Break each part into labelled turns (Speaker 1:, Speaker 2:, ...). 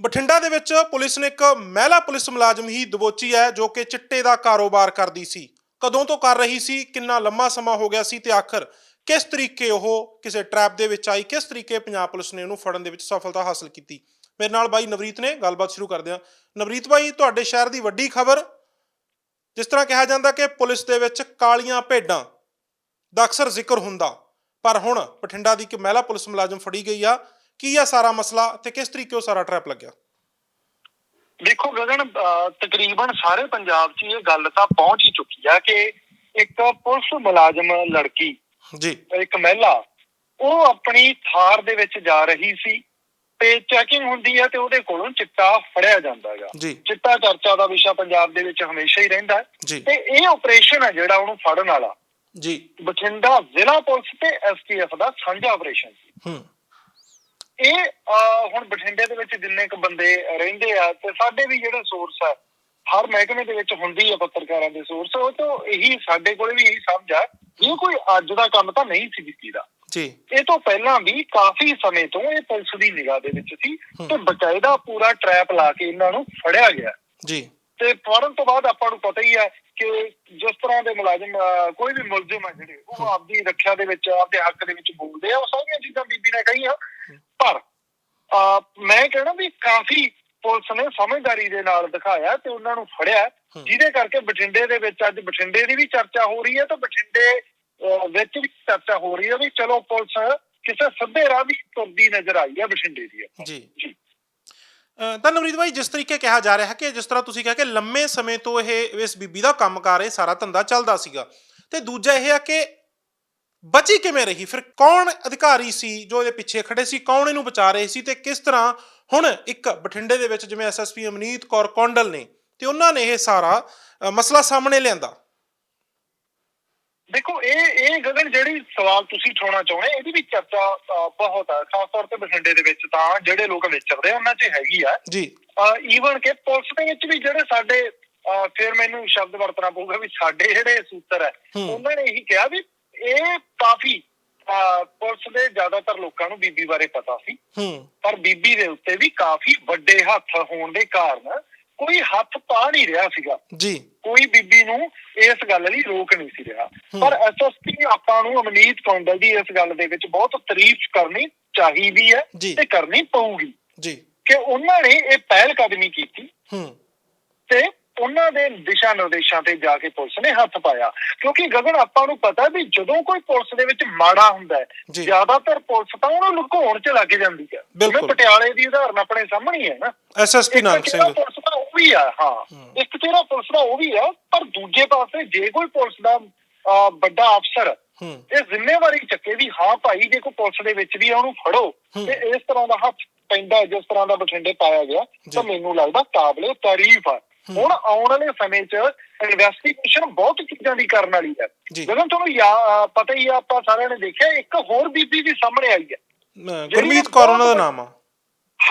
Speaker 1: ਬਠਿੰਡਾ ਦੇ ਵਿੱਚ ਪੁਲਿਸ ਨੇ ਇੱਕ ਮਹਿਲਾ ਪੁਲਿਸ ਮੁਲਾਜ਼ਮ ਹੀ ਦਬੋਚੀ ਹੈ, ਜੋ ਕਿ ਚਿੱਟੇ ਦਾ ਕਾਰੋਬਾਰ ਕਰਦੀ ਸੀ। ਕਦੋਂ ਤੋਂ ਕਰ ਰਹੀ ਸੀ, ਕਿੰਨਾ ਲੰਮਾ ਸਮਾਂ ਹੋ ਗਿਆ ਸੀ ਤੇ ਆਖਰ ਕਿਸ ਤਰੀਕੇ ਉਹ ਕਿਸੇ ਟਰੈਪ ਦੇ ਵਿੱਚ ਆਈ, ਕਿਸ ਤਰੀਕੇ ਪੰਜਾਬ ਪੁਲਿਸ ਨੇ ਉਹਨੂੰ ਫੜਨ ਦੇ ਵਿੱਚ ਸਫਲਤਾ ਹਾਸਲ ਕੀਤੀ? ਮੇਰੇ ਨਾਲ ਬਾਈ ਨਵਰੀਤ ਨੇ, ਗੱਲਬਾਤ ਸ਼ੁਰੂ ਕਰਦੇ ਹਾਂ। ਨਵਰੀਤ ਬਾਈ, ਤੁਹਾਡੇ ਸ਼ਹਿਰ ਦੀ ਵੱਡੀ ਖਬਰ, ਜਿਸ ਤਰ੍ਹਾਂ ਕਿਹਾ ਜਾਂਦਾ ਕਿ ਪੁਲਿਸ ਦੇ ਵਿੱਚ ਕਾਲੀਆਂ ਭੇਡਾਂ ਦਾ ਅਕਸਰ ਜ਼ਿਕਰ ਹੁੰਦਾ। ਪਰ ਹੁਣ ਬਠਿੰਡਾ ਦੀ ਇੱਕ ਮਹਿਲਾ ਪੁਲਿਸ ਮੁਲਾਜ਼ਮ ਫੜੀ ਗਈ ਆ। ਕੀ ਆ ਸਾਰਾ ਮਸਲਾ ਤੇ ਕਿਸ ਤਰੀਕੇ ਉਹ ਸਾਰਾ ਟਰੈਪ ਲੱਗਿਆ?
Speaker 2: ਦੇਖੋ ਗਗਨ ਤਕਰੀਬਨ ਸਾਰੇ ਪੰਜਾਬ 'ਚ ਇਹ ਗੱਲ ਤਾਂ ਪਹੁੰਚ ਹੀ ਚੁੱਕੀ ਆ ਕਿ ਇੱਕ ਪੁਲਿਸ ਮੁਲਾਜ਼ਮ ਲੜਕੀ
Speaker 1: ਜੀ।
Speaker 2: ਇੱਕ ਮਹਿਲਾ ਉਹ ਆਪਣੀ ਥਾਰ ਦੇ ਵਿੱਚ ਜਾ ਰਹੀ ਸੀ ਤੇ ਚੈਕਿੰਗ ਹੁੰਦੀ ਹੈ ਤੇ ਉਹਦੇ ਕੋਲੋਂ ਚਿੱਟਾ ਫੜਿਆ ਜਾਂਦਾ ਹੈਗਾ ਚਿੱਟਾ ਚਰਚਾ ਦਾ ਵਿਸ਼ਾ ਪੰਜਾਬ ਦੇ ਵਿੱਚ ਹਮੇਸ਼ਾ ਹੀ ਰਹਿੰਦਾ ਤੇ ਇਹ ਆਪਰੇਸ਼ਨ ਹੈ ਜਿਹੜਾ ਉਹਨੂੰ ਫੜਨ ਵਾਲਾ।
Speaker 1: ਜੀ।
Speaker 2: ਬਠਿੰਡਾ ਜ਼ਿਲ੍ਹਾ ਪੁਲਿਸ ਤੇ ਐਸਟੀਐਫ ਦਾ ਸਾਂਝਾ ਆਪਰੇਸ਼ਨ ਸੀ।
Speaker 1: ਹੂੰ।
Speaker 2: ਇਹ ਹੁਣ ਬਠਿੰਡੇ ਦੇ ਵਿੱਚ ਜਿੰਨੇ ਕੁ ਬੰਦੇ ਰਹਿੰਦੇ ਆ ਤੇ ਸਾਡੇ ਵੀ ਜਿਹੜੇ ਸੋਰਸ ਆ ਹਰ ਮਹਿਕਮੇ ਦੇ ਵਿੱਚ ਹੁੰਦੀ ਆ ਪੱਤਰਕਾਰਾਂ ਦੇ ਸੋਰਸ ਉਹ ਤੋਂ ਇਹੀ ਸਾਡੇ ਕੋਲ ਵੀ ਇਹੀ ਸਮਝ ਆ ਇਹ ਕੋਈ ਅੱਜ ਦਾ ਕੰਮ ਤਾਂ ਨਹੀਂ ਸੀ ਦਿੱਤੀ ਦਾ।
Speaker 1: ਜੀ।
Speaker 2: ਇਹ ਤੋਂ ਪਹਿਲਾਂ ਵੀ ਕਾਫੀ ਸਮੇਂ ਤੋਂ ਇਹ ਪੁਲਿਸ ਦੀ ਨਿਗਾਹ ਦੇ ਵਿੱਚ ਸੀ ਤੇ ਬਕਾਇਦਾ ਪੂਰਾ ਟਰੈਪ ਲਾ ਕੇ ਇਹਨਾਂ ਨੂੰ ਫੜਿਆ ਗਿਆ।
Speaker 1: ਜੀ।
Speaker 2: ਤੇ ਫੜਨ ਤੋਂ ਬਾਅਦ ਆਪਾਂ ਨੂੰ ਪਤਾ ਹੀ ਹੈ ਕਿ ਜਿਸ ਤਰ੍ਹਾਂ ਦੇ ਮੁਲਾਜ਼ਮ ਕੋਈ ਵੀ ਮੁਲਜ਼ਮ ਹੈ ਜਿਹੜੇ ਉਹ ਆਪਦੀ ਰੱਖਿਆ ਦੇ ਵਿੱਚ ਆਪਦੇ ਹੱਕ ਦੇ ਵਿੱਚ ਬੋਲਦੇ ਆ। ਉਹ ਸਾਰੀਆਂ ਚੀਜ਼ਾਂ ਬੀਬੀ ਨੇ ਕਹੀਆਂ। ਮੈਂ ਕਹਿਣਾ ਵੀ ਕਾਫੀ ਪੁਲਿਸ ਨੇ ਸਮਝਦਾਰੀ ਦੇ ਨਾਲ ਦਿਖਾਇਆ ਤੇ ਉਹਨਾਂ ਨੂੰ ਫੜਿਆ। ਜਿਹਦੇ ਕਰਕੇ ਬਠਿੰਡੇ ਦੇ ਵਿੱਚ ਅੱਜ ਬਠਿੰਡੇ ਦੀ ਵੀ ਚਰਚਾ ਹੋ ਰਹੀ ਹੈ ਤੇ ਬਠਿੰਡੇ ਵਿੱਚ ਵੀ ਚਰਚਾ ਹੋ ਰਹੀ ਹੈ ਵੀ ਚਲੋ ਪੁਲਿਸ ਕਿਸੇ ਸਿੱਧੇ ਰਾਹ ਦੀ ਤੁਰਦੀ ਨਜ਼ਰ ਆਈ ਹੈ ਬਠਿੰਡੇ ਦੀ
Speaker 1: ਜੀ। ਤਾਂ ਨਵਰੀਤ ਭਾਈ ਜਿਸ ਤਰੀਕੇ ਕਿਹਾ ਜਾ ਰਿਹਾ ਹੈ ਕਿ ਜਿਸ ਤਰ੍ਹਾਂ ਤੁਸੀਂ ਕਿਹਾ ਕਿ ਲੰਮੇ ਸਮੇਂ ਤੋਂ ਇਹ ਇਸ ਬੀਬੀ ਦਾ ਕੰਮਕਾਰ ਇਹ ਸਾਰਾ ਧੰਦਾ ਚੱਲਦਾ ਸੀਗਾ। ਤੇ ਦੂਜਾ ਇਹ ਆ ਕਿ ਬਚੀ ਕਿਵੇਂ ਰਹੀ? ਫਿਰ ਕੌਣ ਅਧਿਕਾਰੀ ਸੀ ਜੋ ਇਹਦੇ ਪਿੱਛੇ ਖੜੇ ਸੀ? ਕੌਣ ਇਹਨੂੰ ਬਚਾ ਰਹੇ ਸੀ ਤੇ ਕਿਸ ਤਰ੍ਹਾਂ ਹੁਣ ਇੱਕ ਬਠਿੰਡੇ ਦੇ ਵਿੱਚ ਜਿਵੇਂ ਐਸਐਸਪੀ ਅਮਨੀਤ ਕੌਰ ਕੌਂਡਲ ਨੇ ਤੇ ਉਹਨਾਂ ਨੇ ਇਹ ਸਾਰਾ ਮਸਲਾ ਸਾਹਮਣੇ ਲਿਆਂਦਾ?
Speaker 2: ਦੇਖੋ ਇਹ ਇਹ ਗਗਨ ਜਿਹੜੀ ਸਵਾਲ ਤੁਸੀਂ ਉਠਾਉਣਾ ਚਾਹੁੰਦੇ ਇਹਦੀ ਵੀ ਚਰਚਾ ਬਹੁਤ ਹੈ ਖਾਸ ਤੌਰ ਤੇ ਬਠਿੰਡੇ ਦੇ ਵਿੱਚ ਤਾਂ ਜਿਹੜੇ ਲੋਕ ਵਿਚਰਦੇ ਆ, ਉਹਨਾਂ 'ਚ ਹੈਗੀ ਆ।
Speaker 1: ਜੀ।
Speaker 2: ਈਵਨ ਕਿ ਪੁਲਿਸ ਦੇ ਵਿੱਚ ਵੀ ਜਿਹੜੇ ਸਾਡੇ ਫਿਰ ਮੈਨੂੰ ਸ਼ਬਦ ਵਰਤਣਾ ਪਊਗਾ ਵੀ ਸਾਡੇ ਜਿਹੜੇ ਸੂਤਰ ਹੂੰ। ਉਹਨਾਂ ਨੇ ਇਹੀ ਕਿਹਾ ਵੀ ਇਹ ਕਾਫੀ ਪੁਲਿਸ ਦੇ ਜ਼ਿਆਦਾਤਰ ਲੋਕਾਂ ਨੂੰ ਬੀਬੀ ਬਾਰੇ ਪਤਾ ਸੀ। ਪਰ ਬੀਬੀ ਦੇ ਉੱਤੇ ਵੀ ਕਾਫੀ ਵੱਡੇ ਹੱਥ ਹੋਣ ਦੇ ਕਾਰਨ ਕੋਈ ਹੱਥ ਪਾ ਨਹੀਂ ਰਿਹਾ ਸੀਗਾ।
Speaker 1: ਜੀ।
Speaker 2: ਕੋਈ ਬੀਬੀ ਨੂੰ ਇਸ ਗੱਲ ਲਈ ਰੋਕ ਨਹੀਂ ਸੀ ਰਿਹਾ। ਪਰ ਐਸਐਸਪੀ ਆਪਾਂ ਨੂੰ ਅਮਨੀਤ ਕੌਂਡਲ ਦੀ ਇਸ ਗੱਲ ਦੇ ਵਿੱਚ ਬਹੁਤ ਤਾਰੀਫ ਕਰਨੀ ਚਾਹੀਦੀ ਹੈ। ਤੇ ਕਰਨੀ ਪਊਗੀ
Speaker 1: ਜੀ।
Speaker 2: ਕਿ ਉਹਨਾਂ ਨੇ ਇਹ ਪਹਿਲ ਕਦਮੀ ਕੀਤੀ
Speaker 1: ਹੂੰ।
Speaker 2: ਤੇ ਉਹਨਾਂ ਦੇ ਦਿਸ਼ਾ ਨਿਰਦੇਸ਼ਾਂ ਤੇ ਜਾ ਕੇ ਪੁਲਿਸ ਨੇ ਹੱਥ ਪਾਇਆ ਕਿਉਂਕਿ ਗਗਨ ਆਪਾਂ ਨੂੰ ਪਤਾ ਵੀ ਜਦੋਂ ਕੋਈ ਪੁਲਿਸ ਦੇ ਵਿੱਚ ਮਾੜਾ ਹੁੰਦਾ ਹੈ। ਜ਼ਿਆਦਾਤਰ ਪੁਲਿਸ ਤਾਂ ਉਹਨੂੰ ਲੁਕਾਉਣ 'ਚ ਲੱਗ ਜਾਂਦੀ ਹੈ। ਜਿਵੇਂ ਪਟਿਆਲੇ ਦੀ ਉਦਾਹਰਣ ਆਪਣੇ ਸਾਹਮਣੇ ਹੀ ਨਾ
Speaker 1: ਐਸਐਸਪੀ ਨਾਨਕ ਸਿੰਘ
Speaker 2: ਪੁਲਿਸ ਦਾ ਉਹ ਵੀ ਆ ਹਾਂ। ਇੱਕ ਚਿਹਰਾ ਪੁਲਿਸ ਦਾ ਉਹ ਵੀ ਆ ਪਰ ਦੂਜੇ ਪਾਸੇ ਜੇ ਕੋਈ ਪੁਲਿਸ ਦਾ ਵੱਡਾ ਅਫਸਰ ਇਹ ਜ਼ਿੰਮੇਵਾਰੀ ਚੱਕੇ ਵੀ ਹਾਂ ਭਾਈ ਜੇ ਕੋਈ ਪੁਲਿਸ ਦੇ ਵਿੱਚ ਵੀ ਆ ਉਹਨੂੰ ਫੜੋ। ਤੇ ਇਸ ਤਰ੍ਹਾਂ ਦਾ ਹੱਥ ਪੈਂਦਾ ਜਿਸ ਤਰ੍ਹਾਂ ਦਾ ਬਠਿੰਡੇ ਪਾਇਆ ਗਿਆ ਤਾਂ। ਮੈਨੂੰ ਲੱਗਦਾ ਕਾਬਲੇ ਤਾਰੀਫ ਆ। ਹੁਣ ਆਉਣ ਵਾਲੇ ਸਮੇਂ 'ਚ ਇਨਵੈਸਟੀਗੇਸ਼ਨ ਬਹੁਤ ਚੀਜ਼ਾਂ ਦੀ ਕਰਨ ਵਾਲੀ ਹੈ। ਜਦੋਂ ਤੁਹਾਨੂੰ ਪਤਾ ਹੀ ਆ ਆਪਾਂ ਸਾਰਿਆਂ ਨੇ ਦੇਖਿਆ ਇੱਕ ਹੋਰ ਬੀਬੀ ਵੀ ਸਾਹਮਣੇ ਆਈ ਹੈ।
Speaker 1: ਗੁਰਮੀਤ ਕੌਰ ਉਹਨਾਂ ਦਾ ਨਾਮ ਆ।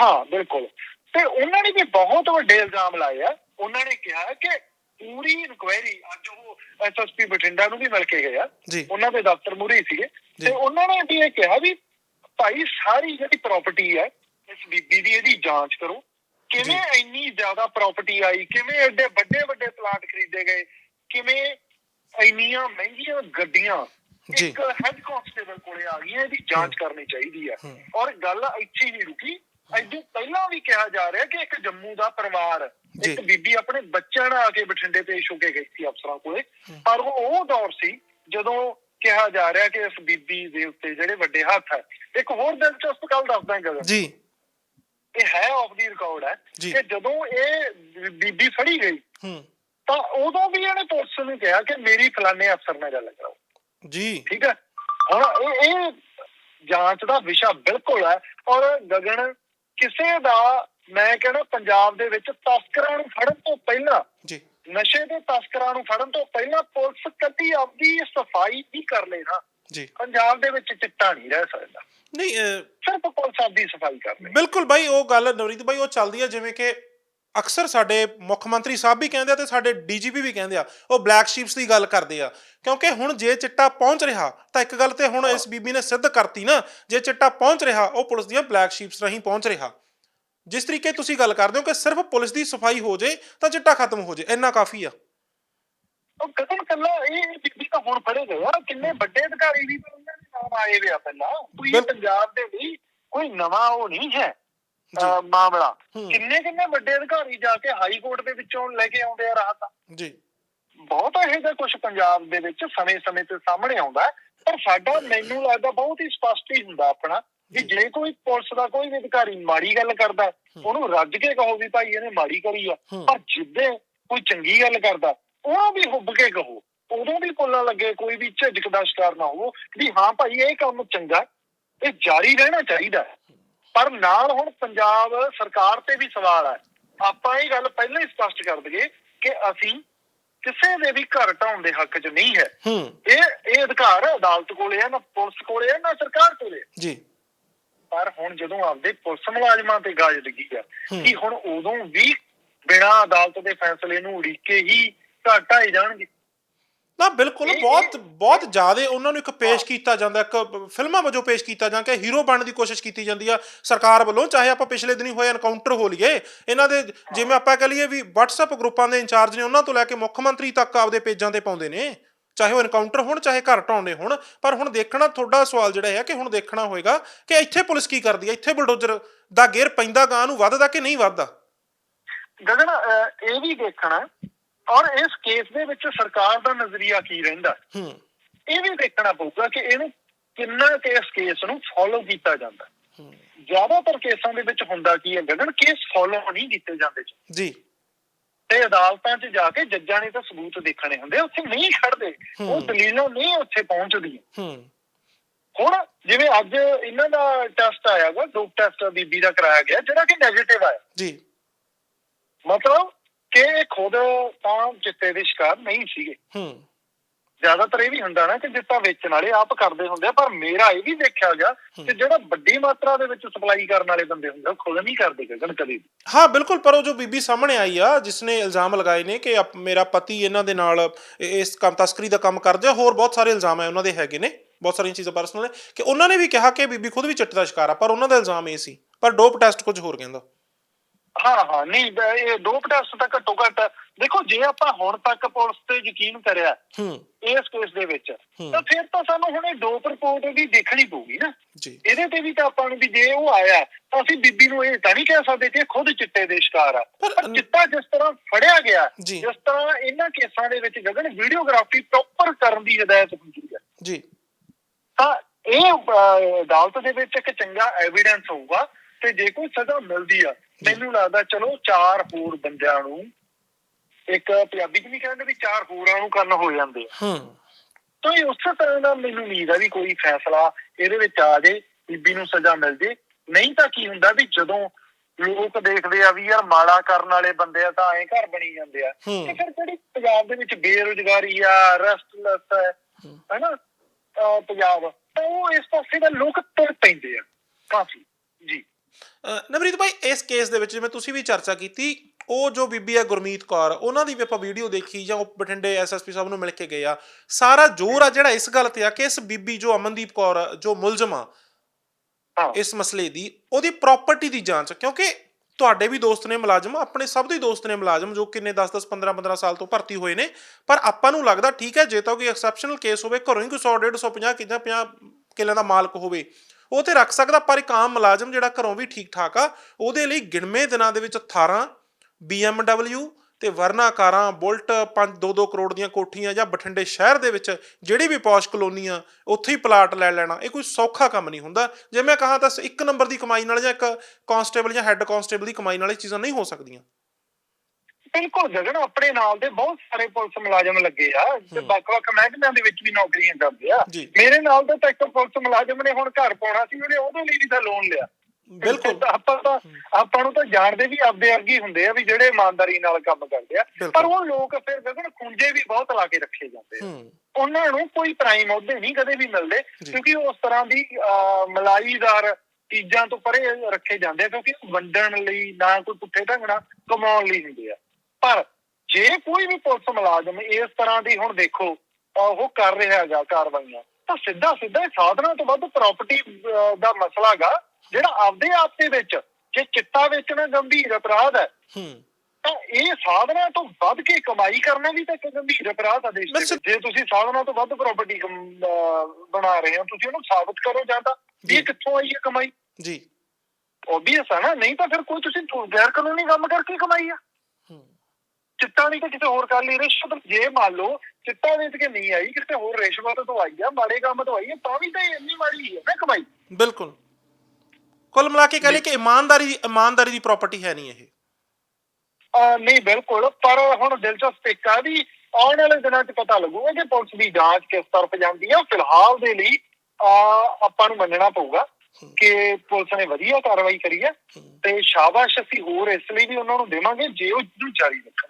Speaker 2: ਹਾਂ ਬਿਲਕੁਲ। ਤੇ ਉਹਨਾਂ ਨੇ ਵੀ ਬਹੁਤ ਵੱਡੇ ਇਲਜ਼ਾਮ ਲਾਏ ਆ। ਉਹਨਾਂ ਨੇ ਕਿਹਾ ਕਿ ਪੂਰੀ ਇਨਕੁਆਇਰੀ ਅੱਜ ਉਹ ਐਸਐਸਪੀ ਬਠਿੰਡਾ ਨੂੰ ਵੀ ਮਿਲ ਕੇ ਗਏ ਆ।
Speaker 1: ਜੀ।
Speaker 2: ਉਹਨਾਂ ਦੇ ਦਫ਼ਤਰ ਮੂਹਰੇ ਹੀ ਸੀਗੇ। ਤੇ ਉਹਨਾਂ ਨੇ ਵੀ ਇਹ ਕਿਹਾ ਵੀ ਭਾਈ ਸਾਰੀ ਜਿਹੜੀ ਪ੍ਰਾਪਰਟੀ ਹੈ ਇਸ ਬੀਬੀ ਦੀ ਇਹਦੀ ਜਾਂਚ ਕਰੋ। ਕਿਵੇਂ ਇੰਨੀ ਜ਼ਿਆਦਾ ਪ੍ਰਾਪਰਟੀ ਆਈ? ਕਿਵੇਂ ਐਡੇ ਵੱਡੇ ਵੱਡੇ ਪਲਾਟ ਖਰੀਦੇ ਗਏ? ਕਿਵੇਂ ਇੰਨੀਆਂ ਮਹਿੰਗੀਆਂ ਗੱਡੀਆਂ। ਇੱਕ ਹੈਡ ਕਾਂਸਟੇਬਲ ਕੋਲੇ ਆ ਗਈਆਂ ਇਹਦੀ ਜਾਂਚ ਕਰਨੀ ਚਾਹੀਦੀ ਹੈ। ਔਰ ਗੱਲ ਇੱਥੇ ਹੀ ਰੁਕੀ। ਐਦੋਂ ਪਹਿਲਾਂ ਵੀ ਕਿਹਾ ਜਾ ਰਿਹਾ ਕਿ ਇੱਕ ਜੰਮੂ ਦਾ ਪਰਿਵਾਰ। ਇੱਕ ਬੀਬੀ ਆਪਣੇ ਬੱਚਿਆਂ ਨਾਲ ਆ ਕੇ ਬਠਿੰਡੇ ਪੇਸ਼ ਹੋ ਕੇ ਗਈ ਸੀ ਅਫਸਰਾਂ ਕੋਲੇ। ਪਰ ਉਹ ਦੌਰ ਸੀ ਜਦੋਂ ਕਿਹਾ ਜਾ ਰਿਹਾ ਕਿ ਇਸ ਬੀਬੀ ਦੇ ਉੱਤੇ ਜਿਹੜੇ ਵੱਡੇ ਹੱਥ ਹੈ ਇੱਕ ਹੋਰ ਦਿਲਚਸਪ ਗੱਲ ਦੱਸਦਾ ਹਾਂ
Speaker 1: ਜੀ।
Speaker 2: ਇਹ ਹੈ ਆਫ ਦੀ ਰਿਕਾਰਡ ਹੈ। ਕਿ ਜਦੋਂ ਇਹ ਬੀਬੀ ਫੜੀ ਗਈ
Speaker 1: ਹੂੰ।
Speaker 2: ਤਾਂ ਉਦੋਂ ਵੀ ਇਹਨੇ ਪੁਲਿਸ ਨੂੰ ਕਿਹਾ ਕਿ ਮੇਰੀ ਫਲਾਣੇ ਅਫਸਰ ਨਾਲ ਗੱਲ ਕਰਾਓ।
Speaker 1: ਜੀ।
Speaker 2: ਠੀਕ ਹੈ? ਹੁਣ ਇਹ ਇਹ ਜਾਂਚ ਦਾ ਵਿਸ਼ਾ ਬਿਲਕੁਲ ਹੈ ਔਰ ਗਗਨ ਕਿਸੇ ਦਾ ਮੈਂ ਕਹਿੰਦਾ ਪੰਜਾਬ ਦੇ ਵਿੱਚ ਤਸਕਰਾਂ ਨੂੰ ਫੜਨ ਤੋਂ ਪਹਿਲਾਂ
Speaker 1: ਜੀ।
Speaker 2: ਨਸ਼ੇ ਦੇ ਤਸਕਰਾਂ ਨੂੰ ਫੜਨ ਤੋਂ ਪਹਿਲਾਂ ਪੁਲਿਸ ਕਦੀ ਆਪਦੀ ਸਫ਼ਾਈ ਵੀ ਕਰ ਲੈਣਾ
Speaker 1: ਜੀ।
Speaker 2: ਪੰਜਾਬ ਦੇ ਵਿੱਚ ਚਿੱਟਾ ਨਹੀਂ ਰਹਿ ਸਕਦਾ।
Speaker 1: ਨਹੀਂ
Speaker 2: ਸਿਰਫ ਪੁਲਿਸ ਆਪਦੀ ਸਫ਼ਾਈ ਕਰ ਲੈ
Speaker 1: ਬਿਲਕੁਲ ਬਾਈ ਉਹ ਗੱਲ ਨਵਰੀਤ ਬਾਈ ਉਹ ਚੱਲਦੀ ਹੈ ਜਿਵੇਂ ਕਿ ਅਕਸਰ ਸਾਡੇ ਮੁੱਖ ਮੰਤਰੀ ਸਾਹਿਬ ਵੀ ਕਹਿੰਦੇ ਆ ਤੇ ਸਾਡੇ ਡੀਜੀਪੀ ਵੀ ਕਹਿੰਦੇ ਆ ਉਹ ਬਲੈਕ ਸ਼ੀਪਸ ਦੀ ਗੱਲ ਕਰਦੇ ਆ। ਕਿਉਂਕਿ ਹੁਣ ਜੇ ਚਿੱਟਾ ਪਹੁੰਚ ਰਿਹਾ ਤਾਂ ਇੱਕ ਗੱਲ ਤੇ ਹੁਣ ਇਸ ਬੀਬੀ ਨੇ ਸਿੱਧ ਕਰਤੀ ਨਾ ਜੇ ਚਿੱਟਾ ਪਹੁੰਚ ਰਿਹਾ ਉਹ ਪੁਲਿਸ ਦੀਆਂ ਬਲੈਕ ਸ਼ੀਪਸ ਰਾਹੀਂ ਪਹੁੰਚ ਰਿਹਾ। ਜਿਸ ਤਰੀਕੇ ਤੁਸੀਂ ਗੱਲ ਕਰਦੇ ਹੋ ਕਿ ਸਿਰਫ ਪੁਲਿਸ ਦੀ ਸਫ਼ਾਈ ਹੋ ਜੇ ਤਾਂ ਚਿੱਟਾ ਖਤਮ ਹੋ ਜੇ ਇੰਨਾ ਕਾਫੀ ਆ।
Speaker 2: ਉਹ ਕਦਮ ਕੱਲਾ ਇਹ ਬੀਬੀ ਤਾਂ ਹੁਣ ਫੜੇ ਗਏ ਆ ਕਿੰਨੇ ਵੱਡੇ ਅਧਿਕਾਰੀ ਵੀ ਨਾਮ ਆਏ ਵੇ ਆ ਪਹਿਲਾਂ।
Speaker 1: ਬਿਲ-
Speaker 2: ਪੰਜਾਬ ਦੇ ਲਈ ਕੋਈ ਨਵਾਂ ਉਹ ਨਹੀਂ ਹੈ। ਮਾਮਲਾ। ਕਿੰਨੇ ਕਿੰਨੇ ਵੱਡੇ ਅਧਿਕਾਰੀ ਜਾ ਕੇ ਹਾਈ ਕੋਰਟ ਦੇ ਵਿੱਚੋਂ ਲੈ ਕੇ ਆਉਂਦੇ ਆ ਰਾਹਤ?
Speaker 1: ਜੀ।
Speaker 2: ਬਹੁਤ ਇਹੋ ਜਿਹਾ ਕੁਝ ਪੰਜਾਬ ਦੇ ਵਿੱਚ ਸਮੇਂ-ਸਮੇਂ ਤੇ ਸਾਹਮਣੇ ਆਉਂਦਾ। ਪਰ ਸਾਡਾ ਮੈਨੂੰ ਲੱਗਦਾ ਬਹੁਤ ਹੀ ਸਪਸ਼ਟ ਹੀ ਹੁੰਦਾ ਆਪਣਾ ਕਿ ਜੇ। ਕੋਈ ਪੁਲਿਸ ਦਾ ਕੋਈ ਵੀ ਅਧਿਕਾਰੀ ਮਾੜੀ ਗੱਲ ਕਰਦਾ ਉਹਨੂੰ ਰੱਜ ਕੇ ਕਹੋ ਵੀ ਭਾਈ ਇਹਨੇ ਮਾੜੀ ਕਰੀ ਆ। ਪਰ ਜਿੱਦੇ ਕੋਈ ਚੰਗੀ ਗੱਲ ਕਰਦਾ ਉਹਨੂੰ ਵੀ ਹੁੱਬ ਕੇ ਕਹੋ। ਉਦੋਂ ਵੀ ਬੋਲਣ ਲੱਗੇ ਕੋਈ ਵੀ ਝਿਜਕ ਦਾ ਸ਼ਿਕਾਰ ਨਾ ਹੋਵੋ ਵੀ ਹਾਂ ਭਾਈ ਇਹ ਕੰਮ ਚੰਗਾ ਇਹ ਜਾਰੀ ਰਹਿਣਾ ਚਾਹੀਦਾ। ਪਰ ਨਾਲ ਹੁਣ ਪੰਜਾਬ ਸਰਕਾਰ ਤੇ ਵੀ ਸਵਾਲ ਹੈ ਆਪਾਂ ਇਹ ਗੱਲ ਪਹਿਲਾਂ ਹੀ ਸਪਸ਼ਟ ਕਰ ਦਈਏ ਕਿ ਅਸੀਂ ਕਿਸੇ ਦੇ ਵੀ ਘਰ ਢਾਉਣ ਦੇ ਹੱਕ 'ਚ ਨਹੀਂ ਹੈ ਇਹ ਇਹ ਅਧਿਕਾਰ ਅਦਾਲਤ ਕੋਲੇ ਹੈ ਨਾ ਪੁਲਿਸ ਕੋਲੇ ਹੈ ਨਾ ਸਰਕਾਰ ਕੋਲੇ।
Speaker 1: ਜੀ
Speaker 2: ਪਰ ਹੁਣ ਜਦੋਂ ਆਪਦੇ ਪੁਲਿਸ ਮੁਲਾਜ਼ਮਾਂ ਤੇ ਗਾਜ ਲੱਗੀ ਆ। ਕਿ ਹੁਣ ਉਦੋਂ ਵੀ ਬਿਨਾਂ ਅਦਾਲਤ ਦੇ ਫੈਸਲੇ ਨੂੰ ਉਡੀਕ ਹੀ ਢਾਏ ਜਾਣਗੇ
Speaker 1: ਨਾ ਬਿਲਕੁਲ ਬਹੁਤ ਬਹੁਤ ਜ਼ਿਆਦਾ ਉਹਨਾਂ ਨੂੰ ਇੱਕ ਪੇਸ਼ ਕੀਤਾ ਜਾਂਦਾ ਇੱਕ ਫਿਲਮਾਂ ਵਜੋਂ ਪੇਸ਼ ਕੀਤਾ ਜਾਂ ਕਿ ਹੀਰੋ ਬਣਨ ਦੀ ਕੋਸ਼ਿਸ਼ ਕੀਤੀ ਜਾਂਦੀ ਆ ਸਰਕਾਰ ਵੱਲੋਂ ਚਾਹੇ ਆਪਾਂ ਪਿਛਲੇ ਦਿਨੀ ਹੋਏ ਐਨਕਾਊਂਟਰ ਹੋ ਲਈਏ ਇਹਨਾਂ ਦੇ ਜਿਵੇਂ ਆਪਾਂ ਕਹ ਲਈਏ ਵੀ WhatsApp ਗਰੁੱਪਾਂ ਦੇ ਇੰਚਾਰਜ ਨੇ ਉਹਨਾਂ ਤੋਂ ਲੈ ਕੇ ਮੁੱਖ ਮੰਤਰੀ ਤੱਕ ਆਪਦੇ ਪੇਜਾਂ ਤੇ ਪਾਉਂਦੇ ਨੇ ਚਾਹੇ ਉਹ ਐਨਕਾਊਂਟਰ ਹੋਣ ਚਾਹੇ ਘਰ ਢਾਉਣੇ ਹੋਣ ਪਰ ਹੁਣ ਦੇਖਣਾ ਤੁਹਾਡਾ ਸਵਾਲ ਜਿਹੜਾ ਹੈ ਕਿ ਹੁਣ ਦੇਖਣਾ ਹੋਏਗਾ ਕਿ ਇੱਥੇ ਪੁਲਿਸ ਕੀ ਕਰਦੀ ਹੈ ਇੱਥੇ ਬੁਲਡੋਜ਼ਰ ਦਾ ਗੇਅਰ ਪੈਂਦਾ ਗਾਂ ਨੂੰ ਵੱਧਦਾ ਕਿ ਨਹੀਂ ਵੱਧਦਾ?
Speaker 2: ਗਗਨ ਇਹ ਵੀ ਦੇਖਣਾ ਔਰ ਇਸ ਕੇਸ ਦੇ ਵਿੱਚ ਸਰਕਾਰ ਦਾ ਨਜ਼ਰੀਆ ਕੀ ਰਹਿੰਦਾ?
Speaker 1: ਹੂੰ।
Speaker 2: ਇਹ ਵੀ ਦੇਖਣਾ ਪਊਗਾ ਕਿ ਇਹਨੂੰ ਕਿੰਨਾ ਕਿ ਇਸ ਕੇਸ ਨੂੰ ਫੋਲੋ ਕੀਤਾ ਜਾਂਦਾ।
Speaker 1: ਹੂੰ।
Speaker 2: ਜ਼ਿਆਦਾਤਰ ਕੇਸਾਂ ਦੇ ਵਿੱਚ ਹੁੰਦਾ ਕੀ ਹੈ ਗਗਨ? ਕੇਸ ਫੋਲੋ ਨਹੀਂ ਕੀਤੇ ਜਾਂਦੇ। ਜੀ। ਤੇ ਅਦਾਲਤਾਂ 'ਚ ਜਾ ਕੇ ਜੱਜਾਂ ਨੇ ਤਾਂ ਸਬੂਤ ਦੇਖਣੇ ਹੁੰਦੇ ਉੱਥੇ ਨਹੀਂ ਖੜਦੇ। ਉਹ। ਦਲੀਲਾਂ ਨਹੀਂ ਉੱਥੇ ਪਹੁੰਚਦੀਆਂ।
Speaker 1: ਹੂੰ।
Speaker 2: ਹੁਣ ਜਿਵੇਂ ਅੱਜ ਇਹਨਾਂ ਦਾ ਟੈਸਟ ਆਇਆ ਵਾ ਡੋਪ ਟੈਸਟ ਬੀਬੀ ਦਾ ਕਰਾਇਆ ਗਿਆ ਜਿਹੜਾ ਕਿ ਨੈਗੇਟਿਵ ਆਇਆ।
Speaker 1: ਜੀ।
Speaker 2: ਮਤਲਬ ਕਿ ਖੁਦ ਤਾਂ ਚਿੱਟੇ ਦੇ ਸ਼ਿਕਾਰ ਨਹੀਂ ਸੀਗੇ।
Speaker 1: ਹੂੰ।
Speaker 2: ਜ਼ਿਆਦਾਤਰ ਇਹ ਵੀ ਹੁੰਦਾ ਨਾ ਕਿ ਜਿੱਤਾ ਵੇਚਣ ਵਾਲੇ ਆਪ ਕਰਦੇ ਹੁੰਦੇ ਆ ਪਰ ਮੇਰਾ ਇਹ ਵੀ ਦੇਖਿਆ ਗਿਆ ਕਿ ਜਿਹੜਾ ਵੱਡੀ ਮਾਤਰਾ ਦੇ ਵਿੱਚ ਸਪਲਾਈ ਕਰਨ ਵਾਲੇ ਬੰਦੇ ਹੁੰਦੇ ਆ, ਉਹ ਖੁਦ ਨਹੀਂ ਕਰਦੇ ਗਗਨ ਕਦੇ ਵੀ।
Speaker 1: ਹਾਂ ਬਿਲਕੁਲ ਪਰ ਉਹ ਜੋ ਬੀਬੀ ਸਾਹਮਣੇ ਆਈ ਆ ਜਿਸਨੇ ਇਲਜ਼ਾਮ ਲਗਾਏ ਨੇ ਕਿ ਮੇਰਾ ਪਤੀ ਇਹਨਾਂ ਦੇ ਨਾਲ ਇਸ ਕੰਮ ਤਸਕਰੀ ਦਾ ਕੰਮ ਕਰਦੇ ਆ ਹੋਰ ਬਹੁਤ ਸਾਰੇ ਇਲਜ਼ਾਮ ਹੈ ਉਹਨਾਂ ਦੇ ਹੈਗੇ ਨੇ ਬਹੁਤ ਸਾਰੀਆਂ ਚੀਜ਼ਾਂ ਪਰਸਨਲ ਨੇ ਕਿ ਉਹਨਾਂ ਨੇ ਵੀ ਕਿਹਾ ਕਿ ਬੀਬੀ ਖੁਦ ਵੀ ਚਿੱਟੇ ਦਾ ਸ਼ਿਕਾਰ ਆ ਪਰ ਉਹਨਾਂ ਦਾ ਇਲਜ਼ਾਮ ਇਹ ਸੀ ਪਰ ਡੋਪ ਟੈਸਟ ਕੁਝ ਹੋਰ ਕਹਿੰਦਾ।
Speaker 2: ਹਾਂ ਹਾਂ ਨਹੀਂ ਬ- ਇਹ ਡੋਪ ਟੈਸਟ ਤਾਂ ਘੱਟੋ ਘੱਟ ਦੇਖੋ ਜੇ ਆਪਾਂ ਹੁਣ ਤੱਕ ਪੁਲਿਸ ਤੇ ਯਕੀਨ ਕਰਿਆ
Speaker 1: ਹੂੰ।
Speaker 2: ਇਸ ਕੇਸ ਦੇ ਵਿੱਚ
Speaker 1: ਹੂੰ।
Speaker 2: ਤਾਂ ਫਿਰ ਤਾਂ ਸਾਨੂੰ ਹੁਣ ਇਹ ਡੋਪ ਰਿਪੋਰਟ ਵੀ ਦੇਖਣੀ ਪਊਗੀ ਨਾ।
Speaker 1: ਜੀ।
Speaker 2: ਇਹਦੇ ਤੇ ਵੀ ਤਾਂ ਆਪਾਂ ਨੂੰ ਵੀ ਜੇ ਉਹ ਆਇਆ ਤਾਂ ਅਸੀਂ ਬੀਬੀ ਨੂੰ ਇਹ ਤਾਂ ਨਹੀਂ ਕਹਿ ਸਕਦੇ ਕਿ ਇਹ ਖੁਦ ਚਿੱਟੇ ਦੇ ਸ਼ਿਕਾਰ ਆ।
Speaker 1: ਪਰ-
Speaker 2: ਪਰ ਚਿੱਟਾ ਜਿਸ ਤਰ੍ਹਾਂ ਫੜਿਆ ਗਿਆ
Speaker 1: ਜੀ।
Speaker 2: ਜਿਸ ਤਰ੍ਹਾਂ ਇਹਨਾਂ ਕੇਸਾਂ ਦੇ ਵਿੱਚ ਗਗਨ ਵੀਡੀਓਗ੍ਰਾਫੀ ਪ੍ਰੋਪਰ ਕਰਨ ਦੀ ਹਦਾਇਤ ਹੁੰਦੀ ਹੈ
Speaker 1: ਜੀ।
Speaker 2: ਤਾਂ ਇਹ ਅਹ, ਅਦਾਲਤ ਦੇ ਵਿੱਚ ਇੱਕ ਚੰਗਾ ਐਵੀਡੈਂਸ ਹੋਊਗਾ ਤੇ ਜੇ ਕੋਈ ਸਜ਼ਾ ਮਿਲਦੀ ਆ ਮੈਨੂੰ ਲੱਗਦਾ ਚਲੋ ਚਾਰ ਹੋਰ ਬੰਦਿਆਂ ਨੂੰ ਇੱਕ ਪੰਜਾਬੀ ਚ ਵੀ ਕਹਿੰਦੇ ਵੀ ਚਾਰ ਹੋਰਾਂ ਨੂੰ ਕੰਨ ਹੋ ਜਾਂਦੇ ਆ।
Speaker 1: ਹੂੰ।
Speaker 2: ਤਾਂ ਇਹ ਉਸੇ ਤਰ੍ਹਾਂ ਦਾ ਮੈਨੂੰ ਉਮੀਦ ਆ ਵੀ ਕੋਈ ਫੈਸਲਾ ਇਹਦੇ ਵਿੱਚ ਆ ਜੇ ਬੀਬੀ ਨੂੰ ਸਜ਼ਾ ਮਿਲ ਜੇ। ਨਹੀਂ ਤਾਂ ਕੀ ਹੁੰਦਾ ਵੀ ਜਦੋਂ ਲੋਕ ਦੇਖਦੇ ਆ ਵੀ ਯਾਰ ਮਾੜਾ ਕਰਨ ਵਾਲੇ ਬੰਦੇ ਆ ਤਾਂ ਐਂ ਘਰ ਬਣੀ ਜਾਂਦੇ ਆ। ਤੇ ਫਿਰ ਜਿਹੜੀ ਪੰਜਾਬ ਦੇ ਵਿੱਚ ਬੇਰੁਜ਼ਗਾਰੀ ਆ ਰੈਸਟਲੈਸ ਹੈ। ਹੈਨਾ ਪੰਜਾਬ ਤਾਂ ਉਹ ਇਸ ਪਾਸੇ ਦਾ ਲੋਕ ਤੁਰ ਪੈਂਦੇ ਆ ਕਾਫੀ। ਜੀ।
Speaker 1: ਨਵਰੀਤ ਭਾਈ ਇਸ ਕੇਸ ਦੇ ਵਿੱਚ ਜਿਵੇਂ ਤੁਸੀਂ ਵੀ ਚਰਚਾ ਕੀਤੀ ਉਹ ਜੋ ਬੀਬੀ ਹੈ ਗੁਰਮੀਤ ਕੌਰ ਉਹਨਾਂ ਦੀ ਵੀ ਆਪਾਂ ਵੀਡੀਓ ਦੇਖੀ ਜਾਂ ਉਹ ਬਠਿੰਡੇ ਐਸਐਸਪੀ ਸਾਹਿਬ ਨੂੰ ਮਿਲ ਕੇ ਗਏ ਆ। ਸਾਰਾ ਜ਼ੋਰ ਆ ਜਿਹੜਾ ਇਸ ਗੱਲ ਤੇ ਆ ਕਿ ਇਸ ਬੀਬੀ ਜੋ ਅਮਨਦੀਪ ਕੌਰ ਆ, ਜੋ ਮੁਲਜ਼ਮ ਆ ਇਸ ਮਸਲੇ ਦੀ ਉਹਦੀ ਪ੍ਰਾਪਰਟੀ ਦੀ ਜਾਂਚ ਕਿਉਂਕਿ ਤੁਹਾਡੇ ਵੀ ਦੋਸਤ ਨੇ ਮੁਲਾਜ਼ਮ ਆਪਣੇ ਸਭ ਦੇ ਦੋਸਤ ਨੇ ਮੁਲਾਜ਼ਮ ਜੋ ਕਿੰਨੇ 10 10 15 15 ਸਾਲ ਤੋਂ ਭਰਤੀ ਹੋਏ ਨੇ ਪਰ ਆਪਾਂ ਨੂੰ ਲੱਗਦਾ ਠੀਕ ਹੈ ਜੇ ਤਾਂ ਕੋਈ ਐਕਸੈਪਸ਼ਨਲ ਕੇਸ ਹੋਵੇ ਘਰੋਂ ਹੀ ਕੋਈ 100 150 50 ਕਿੱਦਾਂ 50 ਕਿੱਲਿਆਂ ਦਾ ਮਾਲਕ ਹੋਵੇ ਉਹ ਤੇ ਰੱਖ ਸਕਦਾ, ਪਰ ਇੱਕ ਆਮ ਮੁਲਾਜ਼ਮ ਜਿਹੜਾ ਘਰੋਂ ਵੀ ਠੀਕ ਠਾਕ ਆ, ਉਹਦੇ ਲਈ ਗਿਣਵੇਂ ਦਿਨਾਂ ਦੇ ਵਿੱਚ 18 BMW ਤੇ ਵਰਨਾ ਕਾਰਾਂ ਬੁਲਟ 5 2-2 ਕਰੋੜ ਦੀਆਂ ਕੋਠੀਆਂ ਜਾਂ ਬਠਿੰਡੇ ਸ਼ਹਿਰ ਦੇ ਵਿੱਚ ਜਿਹੜੀ ਵੀ ਪੌਸ਼ ਕਲੋਨੀ ਆ, ਉੱਥੇ ਹੀ ਪਲਾਟ ਲੈ ਲੈਣਾ, ਇਹ ਕੋਈ ਸੌਖਾ ਕੰਮ ਨਹੀਂ ਹੁੰਦਾ। ਜੇ ਮੈਂ ਕਹਾਂ ਤਾਂ ਇੱਕ ਨੰਬਰ ਦੀ ਕਮਾਈ ਨਾਲ ਜਾਂ ਇੱਕ ਕਾਂਸਟੇਬਲ ਜਾਂ ਹੈੱਡ ਕਾਂਸਟੇਬਲ ਦੀ ਕਮਾਈ ਨਾਲ ਇਹ ਚੀਜ਼ਾਂ ਨਹੀਂ ਹੋ ਸਕਦੀਆਂ।
Speaker 2: ਬਿਲਕੁਲ ਗਗਨ ਆਪਣੇ ਨਾਲ ਦੇ ਬਹੁਤ ਸਾਰੇ ਪੁਲਿਸ ਮੁਲਾਜ਼ਮ ਲੱਗੇ ਆ। ਤੇ ਵੱਖ-ਵੱਖ ਮਹਿਕਮਿਆਂ ਦੇ ਵਿੱਚ ਵੀ ਨੌਕਰੀਆਂ ਕਰਦੇ ਆ। ਮੇਰੇ ਨਾਲ ਦੇ ਤਾਂ ਇੱਕ ਪੁਲਿਸ ਮੁਲਾਜ਼ਮ ਨੇ ਹੁਣ ਘਰ ਪਾਉਣਾ ਸੀ ਉਹਨੇ ਉਹਦੇ ਲਈ ਵੀ ਤਾਂ ਲੋਨ ਲਿਆ।
Speaker 1: ਬਿਲਕੁਲ।
Speaker 2: ਆਪਾਂ ਤਾਂ ਆਪਾਂ ਨੂੰ ਤਾਂ ਜਾਣਦੇ ਵੀ ਆਪਦੇ ਹੀ ਹੁੰਦੇ ਆ ਵੀ ਜਿਹੜੇ ਇਮਾਨਦਾਰੀ ਨਾਲ ਕੰਮ ਕਰਦੇ ਆ। ਪਰ ਉਹ ਲੋਕ ਫਿਰ ਗਗਨ ਖੁੰਝੇ ਵੀ ਬਹੁਤ ਲਾ ਕੇ ਰੱਖੇ ਜਾਂਦੇ ਆ। ਉਹਨਾਂ ਨੂੰ ਕੋਈ ਪ੍ਰਾਈਮ ਅਹੁਦੇ ਨਹੀਂ ਕਦੇ ਵੀ ਮਿਲਦੇ। ਕਿਉਂਕਿ ਉਸ ਤਰ੍ਹਾਂ ਦੀ ਮਲਾਈਦਾਰ ਚੀਜ਼ਾਂ ਤੋਂ ਪਰੇ ਰੱਖੇ ਜਾਂਦੇ ਆ ਕਿਉਂਕਿ ਵੰਡਣ ਲਈ ਨਾ ਕੋਈ ਪੁੱਠੇ ਢੰਗ ਨਾਲ ਕਮਾਉਣ ਲਈ ਹੁੰਦੇ ਆ। ਪਰ ਜੇ ਕੋਈ ਵੀ ਪੁਲਿਸ ਮੁਲਾਜ਼ਮ ਇਸ ਤਰ੍ਹਾਂ ਦੀ ਹੁਣ ਦੇਖੋ ਉਹ ਕਰ ਰਿਹਾ ਹੈਗਾ ਕਾਰਵਾਈਆਂ। ਤਾਂ ਸਿੱਧਾ ਸਿੱਧਾ ਇਹ ਸਾਧਨਾਂ ਤੋਂ ਵੱਧ ਪ੍ਰਾਪਰਟੀ ਦਾ ਮਸਲਾ ਹੈਗਾ ਜਿਹੜਾ ਆਪਦੇ ਆਪ ਦੇ ਵਿੱਚ ਜੇ ਚਿੱਟਾ ਵੇਚਣਾ ਗੰਭੀਰ ਅਪਰਾਧ ਹੈ
Speaker 1: ਹੂੰ।
Speaker 2: ਤਾਂ ਇਹ ਸਾਧਨਾ ਤੋਂ ਵੱਧ ਕੇ ਕਮਾਈ ਕਰਨਾ ਵੀ ਤਾਂ ਇੱਕ ਗੰਭੀਰ ਅਪਰਾਧ ਆ ਦੇਸ਼ ਦੇ ਜੇ ਤੁਸੀਂ ਸਾਧਨਾ ਤੋਂ ਵੱਧ ਪ੍ਰਾਪਰਟੀ ਬਣਾ ਰਹੇ ਹੋ ਤੁਸੀਂ ਉਹਨੂੰ ਸਾਬਤ ਕਰੋ ਜਾਂ ਤਾਂ ਇਹ। ਕਿੱਥੋਂ ਆਈ ਹੈ ਕਮਾਈ?
Speaker 1: ਜੀ।
Speaker 2: ਓਬਵੀਅਸ ਹੈ ਨਾ ਨਹੀਂ ਤਾਂ ਫਿਰ ਕੋਈ ਤੁਸੀਂ ਗੈਰ ਕਾਨੂੰਨੀ ਕੰਮ ਕਰਕੇ ਕਮਾਈ ਆ।
Speaker 1: ਹੂੰ
Speaker 2: ਚਿੱਟਾ ਨਹੀਂ ਤਾਂ ਕਿਸੇ ਹੋਰ ਕਰ ਲਈ ਰਿਸ਼ਵਤ ਜੇ ਮੰਨ ਲਓ ਚਿੱਟਾ ਵੇਚ ਕੇ ਨਹੀਂ ਆਈ ਕਿਸੇ ਹੋਰ ਰਿਸ਼ਵਤ ਤੋਂ ਆਈ ਆ ਮਾੜੇ ਕੰਮ ਤੋਂ ਆਈ ਆ ਤਾਂ ਵੀ ਤਾਂ ਇੰਨੀ ਮਾੜੀ ਹੈ ਨਾ ਕਮਾਈ।
Speaker 1: ਬਿਲਕੁਲ। ਕੁੱਲ ਮਿਲਾ ਕੇ ਕਹ ਲਈ ਕਿ ਇਮਾਨਦਾਰੀ ਦੀ ਇਮਾਨਦਾਰੀ ਦੀ ਪ੍ਰਾਪਰਟੀ ਹੈ ਨਹੀਂ ਇਹ।
Speaker 2: ਨਹੀਂ ਬਿਲਕੁਲ ਪਰ ਹੁਣ ਦਿਲਚਸਪ ਇੱਕ ਆ ਵੀ ਆਉਣ ਵਾਲੇ ਦਿਨਾਂ 'ਚ ਪਤਾ ਲੱਗੂਗਾ ਕਿ ਪੁਲਿਸ ਦੀ ਜਾਂਚ ਕਿਸ ਤਰਫ ਜਾਂਦੀ ਆ। ਫਿਲਹਾਲ ਦੇ ਲਈ ਅਹ ਆਪਾਂ ਨੂੰ ਮੰਨਣਾ ਪਊਗਾ ਕਿ ਪੁਲਿਸ ਨੇ ਵਧੀਆ ਕਾਰਵਾਈ ਕਰੀ ਹੈ। ਤੇ ਸ਼ਾਬਾਸ਼ ਅਸੀਂ ਹੋਰ ਇਸ ਲਈ ਵੀ ਉਹਨਾਂ ਨੂੰ ਦੇਵਾਂਗੇ ਜੇ ਉਹ ਜਾਰੀ ਰੱਖਣ।